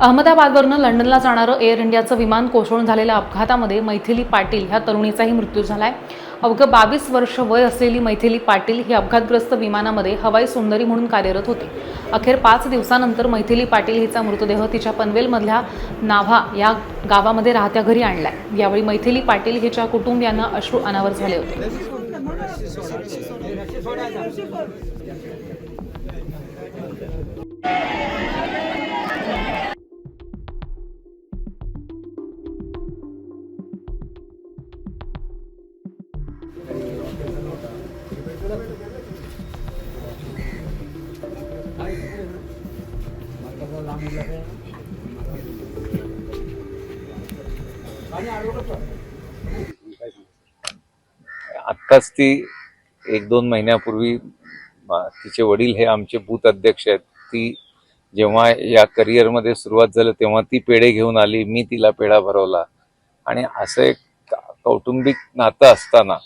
अहमदाबादवरनं लंडनला जाणारं एअर इंडियाचं विमान कोसळून झालेल्या अपघातामध्ये मैथिली पाटील ह्या तरुणीचाही मृत्यू झाला आहे अवघं बावीस वर्ष वय असलेली मैथिली पाटील ही अपघातग्रस्त विमानामध्ये हवाई सुंदरी म्हणून कार्यरत होती. अखेर पाच दिवसानंतर मैथिली पाटील हिचा मृतदेह तिच्या पनवेलमधल्या नाव्हा या गावामध्ये राहत्या घरी आणलाय. यावेळी मैथिली पाटील हिच्या कुटुंबियांना अश्रू अनावर झाले होते. आत्ताच ती एक दोन महिन्यापूर्वी तिचे वडील हे आमचे बूथ अध्यक्ष आहेत. ती जेव्हा या करिअरमध्ये सुरुवात झाली तेव्हा ती पेढे घेऊन आली मी तिला पेढा भरवला. आणि असं एक कौटुंबिक नातं असताना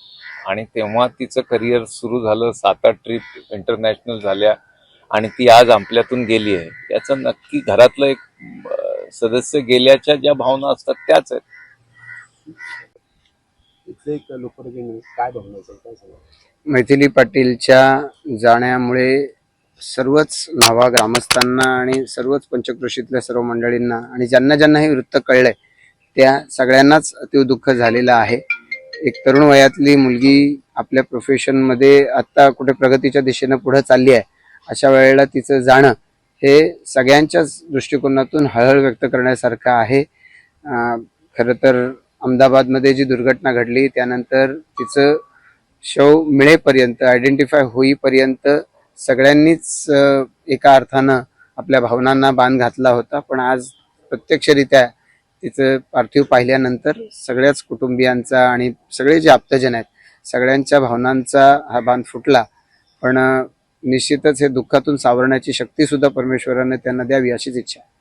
आणि तेव्हा तिचं करिअर सुरू झालं सात आठ ट्रिप इंटरनॅशनल झाल्या. आणि ती आज आपल्यातून गेली आहे. याचं नक्की घरातलं एक सदस्य गेल्याच्या ज्या भावना असतात त्याच आहेत. इथले एक लोकप्रतिनिधी काय भावना मैथिली पाटीलच्या जाण्यामुळे सर्वच नावा ग्रामस्थांना आणि सर्वच पंचक्रोशीतल्या सर्व मंडळींना आणि ज्यांना ज्यांना हे वृत्त कळलंय त्या सगळ्यांनाच अतीव दुःख झालेलं आहे. एक तरुण वयातली मुलगी आपल्या प्रोफेशनमध्ये आत्ता कुठे प्रगतीच्या दिशेनं पुढे चालली आहे. अशा वेळेला तिचं जाणं हे सगळ्यांच्याच दृष्टिकोनातून हळहळ व्यक्त करण्यासारखं आहे. खरं तर अहमदाबादमध्ये जी दुर्घटना घडली त्यानंतर तिचं शव मिळेपर्यंत आयडेंटिफाय होईपर्यंत सगळ्यांनीच एका अर्थानं आपल्या भावनांना बांध घातला होता. पण आज प्रत्यक्षरित्या तिचं पार्थिव पाहिल्यानंतर सगळ्याच कुटुंबियांचा आणि सगळे जे आप्तजन आहेत सगळ्यांच्या भावनांचा हा बांध फुटला. पण निश्चितच हे दुःखातून सावरण्याची शक्ती सुद्धा परमेश्वराने त्यांना द्यावी अशीच इच्छा आहे.